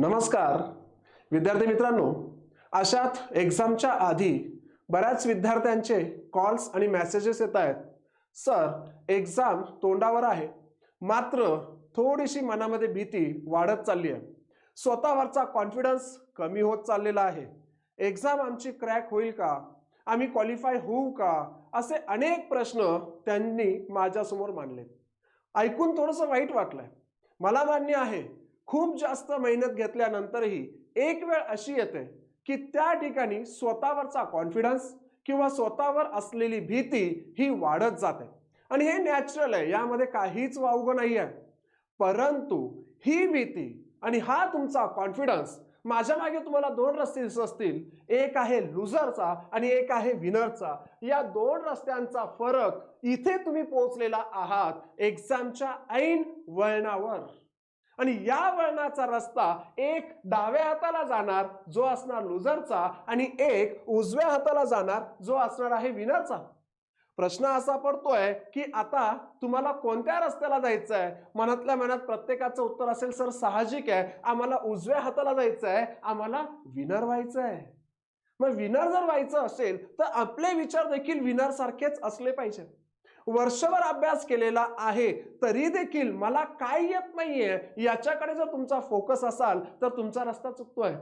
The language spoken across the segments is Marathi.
नमस्कार. विद्यार्थी मित्रांनो अशात एक्झामच्या आधी बऱ्याच विद्यार्थ्यांचे कॉल्स आणि मेसेजेस येत आहेत. सर एक्झाम तोंडावर आहे. मात्र थोडीशी मनामध्ये भीती वाढत चालली आहे. स्वतःवरचा कॉन्फिडन्स कमी होत चाललेला आहे. एक्झाम आमची क्रॅक होईल का? आम्ही क्वालिफाय होऊ का? असे अनेक प्रश्न त्यांनी माझ्यासमोर मांडले. ऐकून थोडंसं वाईट वाटलंय. मला मान्य आहे खूप जास्त मेहनत घेतल्यानंतरही एक वेळ अशी येते की त्या ठिकाणी स्वतःवरचा कॉन्फिडन्स किंवा स्वतःवर असलेली भीती ही वाढत जाते. आणि हे नॅचरल आहे यामध्ये काहीच वावगं नाही आहे. परंतु ही भीती आणि हा तुमचा कॉन्फिडन्स माझ्या मागे तुम्हाला दोन रस्ते दिसत असतील. एक आहे लुझरचा आणि एक आहे विनरचा या दोन रस्त्यांचा फरक इथे तुम्ही पोहोचलेला आहात एक्झामच्या ऐन वळणावर. आणि या वळणाचा रस्ता एक डाव्या हाताला जाणार जो असणार लुझरचा आणि एक उजव्या हाताला जाणार जो असणार आहे विनरचा. प्रश्न असा पडतोय की आता तुम्हाला कोणत्या रस्त्याला जायचं आहे मनातल्या मनात प्रत्येकाचं उत्तर असेल सर साहजिक आहे. आम्हाला उजव्या हाताला जायचं आहे आम्हाला विनर व्हायचं आहे मग विनर जर व्हायचं असेल तर आपले विचार देखील विनर सारखेच असले पाहिजेत. वर्षभर अभ्यास केलेला आहे तरी देखील मला काय येत नाहीये? याच्याकडे जर तुमचा फोकस असाल तर तुमचा रस्ता चुकतोय.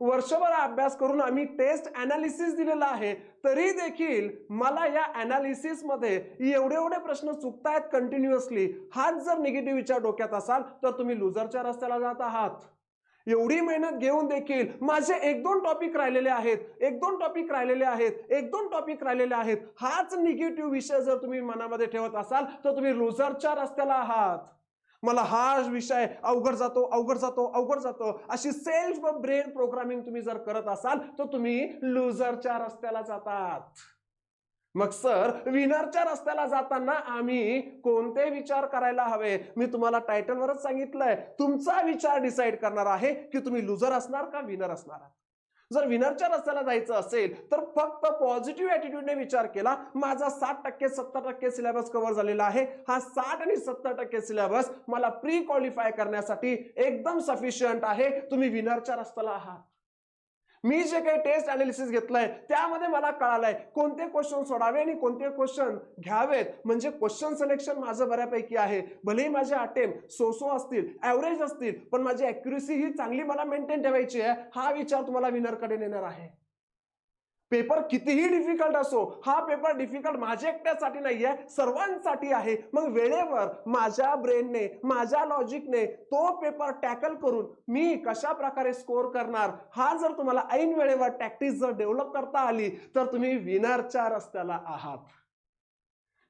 वर्षभर अभ्यास करून आम्ही टेस्ट अनालिसिस दिलेला आहे तरी देखील मला या अनालिसिसमध्ये एवढे एवढे प्रश्न चुकतायत कंटिन्युअसली हाच जर निगेटिव्ह विचार डोक्यात असाल तर तुम्ही लुझरच्या रस्त्याला जात आहात. एवढी मेहनत घेऊन देखील माझे एक दोन टॉपिक राहिलेले आहेत एक दोन टॉपिक राहिलेले आहेत एक दोन टॉपिक राहिलेले आहेत. हाच निगेटिव्ह विषय जर तुम्ही मनामध्ये ठेवत असाल तर तुम्ही लुझरच्या रस्त्याला आहात. मला हा विषय अवघड जातो अवघड जातो अवघड जातो. अशी सेल्फ ब्रेन प्रोग्रामिंग तुम्ही जर करत असाल तर तुम्ही लुझरच्या रस्त्याला जातात. मग सर विनरच्या रस्त्याला जाताना आम्ही कोणते विचार करायला हवे? मी तुम्हाला टायटलवरच सांगितलंय. तुमचा विचार डिसाईड करणार आहे की तुम्ही लुझर असणार का विनर असणार आहात? जर विनरच्या रस्त्याला जायचं असेल तर फक्त पॉझिटिव्ह ॲटिट्यूडने विचार केला. माझा साठ टक्के सत्तर टक्के सिलेबस कव्हर झालेला आहे. हा साठ आणि सत्तर टक्के सिलेबस मला प्री क्वालिफाय करण्यासाठी एकदम सफिशियंट आहे. तुम्ही विनरच्या रस्त्याला आहात. मी जे काही टेस्ट अनालिसिस घेतलंय त्यामध्ये मला कळालंय कोणते क्वेश्चन सोडावे आणि कोणते क्वेश्चन घ्यावेत. म्हणजे क्वेश्चन सिलेक्शन माझं बऱ्यापैकी आहे. भलेही माझे अटेम सो सो असतील ॲव्हरेज असतील पण माझी अॅक्युरेसी ही चांगली मला मेंटेन ठेवायची आहे. हा विचार तुम्हाला विनरकडे नेणार आहे. पेपर कितीही डिफिकल्ट असो हा पेपर डिफिकल्ट माझ्या एकट्यासाठी नाही आहे सर्वांसाठी आहे. मग वेळेवर माझ्या ब्रेनने माझ्या लॉजिकने तो पेपर टॅकल करून मी कशा प्रकारे स्कोअर करणार हा जर तुम्हाला ऐन वेळेवर टॅक्टिस जर डेव्हलप करता आली तर तुम्ही विनरच्या रस्त्याला आहात.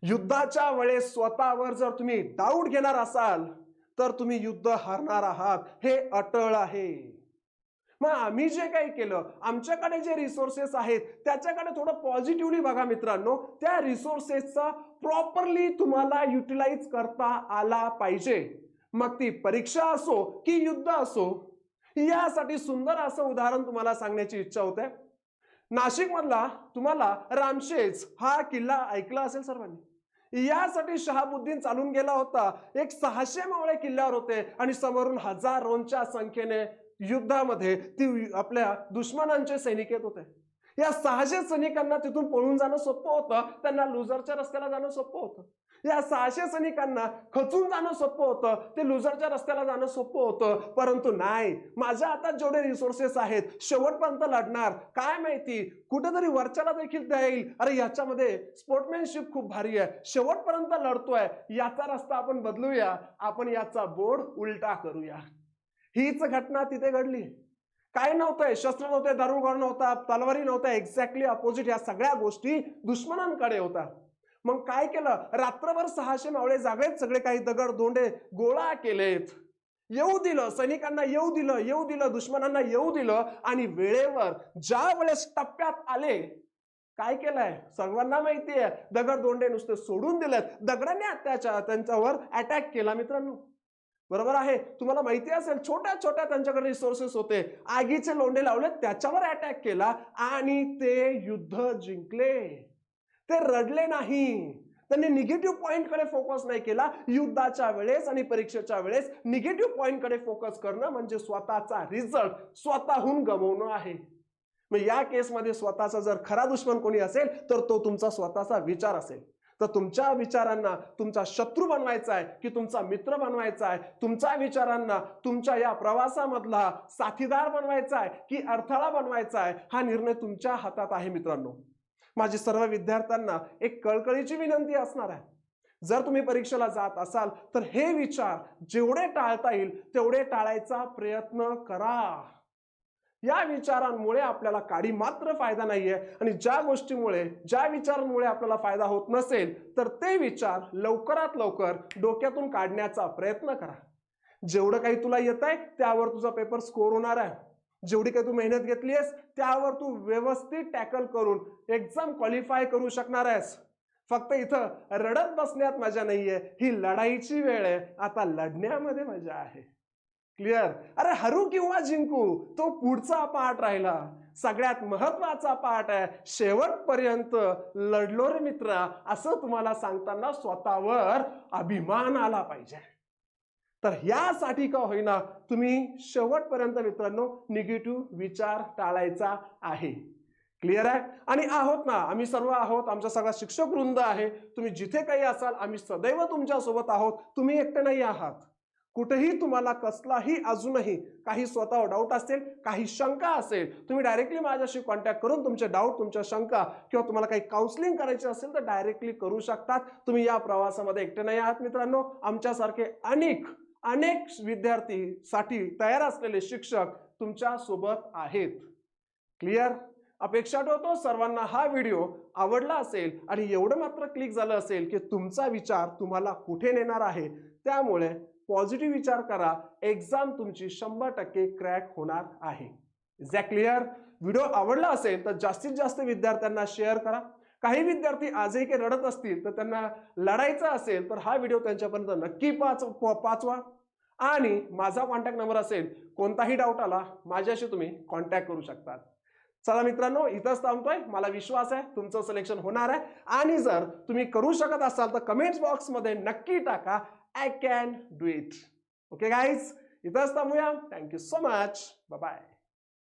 युद्धाच्या वेळेस स्वतःवर जर तुम्ही डाऊट घेणार असाल तर तुम्ही युद्ध हारणार आहात. हे अटळ आहे. मग आम्ही जे काही केलं आमच्याकडे जे रिसोर्सेस आहेत त्याच्याकडे थोडं पॉझिटिव्हली बघा मित्रांनो. त्या रिसोर्सेसचा प्रॉपरली तुम्हाला युटिलाइज करता आला पाहिजे. मग ती परीक्षा असो की युद्ध असो यासाठी सुंदर असं उदाहरण तुम्हाला सांगण्याची इच्छा होते. नाशिकमधला तुम्हाला रामशेज हा किल्ला ऐकला असेल सर्वांनी? यासाठी शहाबुद्दीन चालून गेला होता. एक सहाशे मावळे किल्ल्यावर होते आणि समोरून हजारोंच्या संख्येने युद्धामध्ये ती आपल्या दुश्मनांचे सैनिक येत होते. या सहाशे सैनिकांना तिथून पळून जाणं सोपं होतं त्यांना लुझरच्या रस्त्याला जाणं सोपं होतं. या सहाशे सैनिकांना खचून जाणं सोपं होतं ते लुझरच्या रस्त्याला जाणं सोपं होतं. परंतु नाही माझ्या आता जेवढे रिसोर्सेस आहेत शेवटपर्यंत लढणार. काय माहिती कुठेतरी वरच्याला देखील त्या येईल. अरे याच्यामध्ये स्पोर्टमॅनशिप खूप भारी आहे. शेवटपर्यंत लढतोय. याचा रस्ता आपण बदलूया. आपण याचा बोर्ड उलटा करूया. हीच घटना तिथे घडली. काय नव्हतंय? शस्त्र नव्हते दारुगोळा नव्हता तलवारी नव्हता एक्झॅक्टली अपोजिट या सगळ्या गोष्टी दुश्मनांकडे होता. मग काय केलं? रात्रभर सहाशे मावळे जागेत सगळे काही दगड दोंडे गोळा केलेत. येऊ दिलं सैनिकांना येऊ दिलं येऊ दिलं दुश्मनांना येऊ दिलं आणि वेळेवर ज्या वेळेस टप्प्यात आले काय केलंय? सर्वांना माहिती आहे दगड दोंडे नुसते सोडून दिलेत. दगडाने अत्याचार त्यांच्यावर अटॅक केला मित्रांनो. बरोबर आहे? तुम्हाला माहिती असेल छोट्या छोट्या त्यांच्याकडे रिसोर्सेस होते. आगीचे लोंडे लावले त्याच्यावर अटॅक केला आणि ते युद्ध जिंकले. ते रडले नाही. त्यांनी निगेटिव्ह पॉईंटकडे फोकस नाही केला. युद्धाच्या वेळेस आणि परीक्षेच्या वेळेस निगेटिव्ह पॉईंटकडे फोकस करणं म्हणजे स्वतःचा रिझल्ट स्वतःहून गमवणं आहे. मग या केसमध्ये स्वतःचा जर खरा दुश्मन कोणी असेल तर तो तुमचा स्वतःचा विचार असेल. तर तुमच्या विचारांना तुमचा शत्रू बनवायचा आहे की तुमचा मित्र बनवायचा आहे? तुमच्या विचारांना तुमच्या या प्रवासामधला साथीदार बनवायचा आहे की अडथळा बनवायचा आहे? हा निर्णय तुमच्या हातात आहे मित्रांनो. माझी सर्व विद्यार्थ्यांना एक कळकळीची विनंती असणार आहे. जर तुम्ही परीक्षेला जात असाल तर हे विचार जेवढे टाळता येईल तेवढे टाळायचा प्रयत्न करा. या विचारांमुळे आपल्याला काडी मात्र फायदा नाहीये. आणि ज्या गोष्टीमुळे ज्या विचारांमुळे आपल्याला फायदा होत नसेल तर ते विचार लवकरात लवकर डोक्यातून काढण्याचा प्रयत्न करा. जेवढं काही तुला येत आहे त्यावर तुझा पेपर स्कोर होणार आहे. जेवढी काही तू मेहनत घेतली आहेस त्यावर तू व्यवस्थित टॅकल करून एक्झाम क्वालिफाय करू शकणार आहेस. फक्त इथं रडत बसण्यात मजा नाहीये. ही लढाईची वेळ आहे. आता लढण्यामध्ये मजा आहे. क्लिअर अरे हरू किंवा जिंकू तो पुढचा पाठ राहिला. सगळ्यात महत्त्वाचा पाठ आहे शेवटपर्यंत लढलो रे मित्रा. असं तुम्हाला सांगताना स्वतःवर अभिमान आला पाहिजे. तर यासाठी का होईना तुम्ही शेवटपर्यंत मित्रांनो निगेटिव्ह विचार टाळायचा आहे. क्लिअर आहे? आणि आहोत ना आम्ही सर्व आहोत आमचा सगळा शिक्षक वृंद आहे. तुम्ही जिथे काही असाल आम्ही सदैव तुमच्यासोबत आहोत. तुम्ही एकटे नाही आहात. कुठेही तुम्हाला कसलाही अजूनही काही स्वतःवर डाऊट असेल काही शंका असेल तुम्ही डायरेक्टली माझ्याशी कॉन्टॅक्ट करून तुमचे डाऊट तुमच्या शंका किंवा तुम्हाला काही काउन्सिलिंग करायची असेल तर डायरेक्टली करू शकतात. तुम्ही या प्रवासामध्ये एकटे नाही आहात मित्रांनो. आमच्यासारखे अनेक अनेक विद्यार्थीसाठी तयार असलेले शिक्षक तुमच्यासोबत आहेत. क्लिअर अपेक्षा ठेवतो सर्वांना हा व्हिडिओ आवडला असेल आणि एवढं मात्र क्लिक झालं असेल की तुमचा विचार तुम्हाला कुठे नेणार आहे? त्यामुळे पॉझिटिव्ह विचार करा एक्झाम तुमची शंभर टक्के क्रॅक होणार आहे. इज दॅट क्लिअर व्हिडिओ आवडला असेल तर जास्तीत जास्त विद्यार्थ्यांना शेअर करा. काही विद्यार्थी आजही काही रडत असतील तर त्यांना लढायचं असेल तर हा व्हिडिओ त्यांच्यापर्यंत नक्की पाच पाचवा. आणि माझा कॉन्टॅक्ट नंबर असेल कोणताही डाऊट आला माझ्याशी तुम्ही कॉन्टॅक्ट करू शकतात. चला मित्रांनो इथंच थांबतोय. मला विश्वास आहे तुमचं सिलेक्शन होणार आहे. आणि जर तुम्ही करू शकत असाल तर कमेंट्स बॉक्समध्ये नक्की टाका. I can do it. Okay, guys, if that's Tamuya, thank you so much. Bye-bye.